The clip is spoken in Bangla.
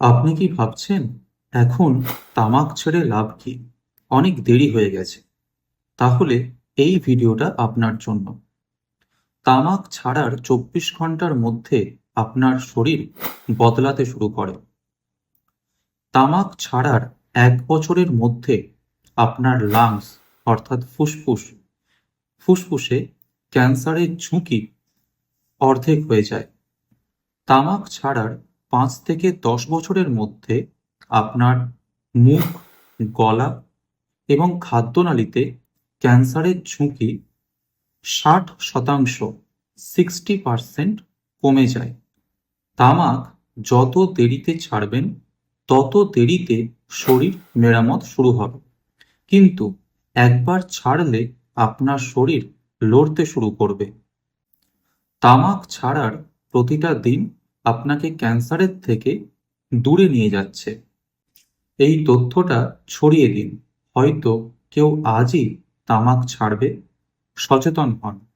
আপনি কি ভাবছেন? এখন তামাক ছেড়ে লাভ কি? অনেক দেরি হয়ে গেছে। তাহলে এই ভিডিওটা আপনার জন্য। তামাক ছাড়ার চব্বিশ ঘণ্টার মধ্যে আপনার শরীর বদলাতে শুরু করে। তামাক ছাড়ার এক বছরের মধ্যে আপনার লাংস অর্থাৎ ফুসফুস, ফুসফুসে ক্যান্সারের ঝুঁকি অর্ধেক হয়ে যায়। তামাক ছাড়ার পাঁচ থেকে দশ বছরের মধ্যে আপনার মুখ, গলা এবং খাদ্যনালীতে ক্যান্সারের ঝুঁকি ষাট শতাংশ, সিক্সটি পার্সেন্ট কমে যায়। তামাক যত দেরিতে ছাড়বেন, তত দেরিতে শরীর মেরামত শুরু হবে। কিন্তু একবার ছাড়লে আপনার শরীর লড়তে শুরু করবে। তামাক ছাড়ার প্রতিটা দিন আপনাকে ক্যান্সারের থেকে দূরে নিয়ে যাচ্ছে। এই তথ্যটা ছড়িয়ে দিন। হয়তো কেউ আজই তামাক ছাড়বে। সচেতন হন।